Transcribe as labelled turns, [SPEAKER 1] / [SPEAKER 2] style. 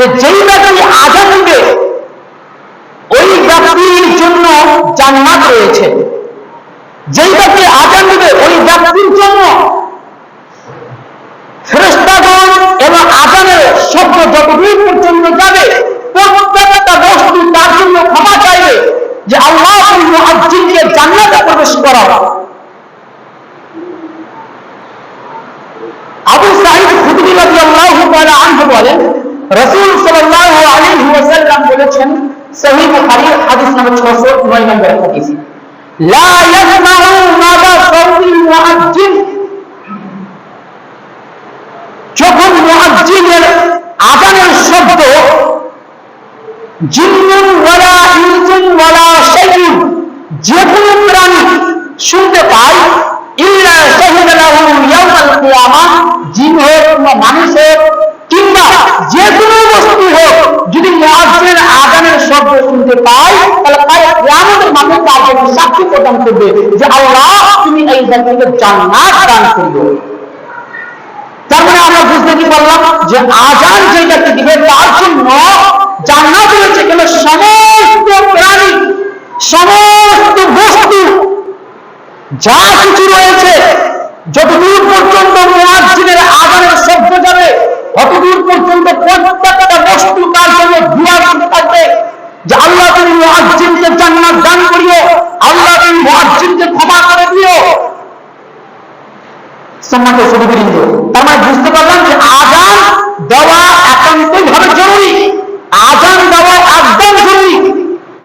[SPEAKER 1] যে যেই ব্যক্তি আজান দিবে ওই ব্যক্তির জন্য জান্নাত রয়েছে। যেই ব্যক্তি আজান দিবে ওই ব্যক্তির জন্য ফেরেশতাগণ এবং আজানের শব্দ যতদূর পর্যন্ত যাবে, প্রত্যেকটা বস্তু তার জন্য ক্ষমা চাইবে যে আল্লাহ মুআজ্জিনকে জান্নাতে প্রবেশ করাও। আবু সাঈদ খুদরি রাদিয়াল্লাহু তাআলা আনহু বলেন রাসূল সাল্লাল্লাহু আলাইহি ওয়াসাল্লাম বলেছেন, সহিহ বুখারী, হাদিস নম্বর 609 নম্বর হাদিস। লা ইয়াসমাউ মাদা সাউতি মুআজ্জিন। যখন মুআজ্জিনের আযানের শব্দ জিন্নুন ওয়ালা ইনসুন ওয়ালা শুনতে পায় তাহলে তাই কিয়ামতের মাঠে তার জন্য সাক্ষী প্রদান করবে যে আল্লাহ তুমি এই ব্যক্তিকে জান্নাত দান করিও। তার মানে আমরা বুঝতে কি পারলাম যে আজান দিবে, তার জন্য জান্নাত রয়েছে কেন? সমস্ত প্রাণী, সমস্ত বস্তু, যা কিছু রয়েছে, যতদূর পর্যন্ত মুয়াজ্জিনের আজানের শব্দ যাবে, ততদূর পর্যন্ত প্রত্যেকটা বস্তু তার জন্য মুআজ্জিনকে জান্নাত দান করিও আল্লাহ তুমি মুআজ্জিনকে ক্ষমা করে দিও সম্মানিত সুধীবৃন্দ তার মানে বুঝতে পারলাম যে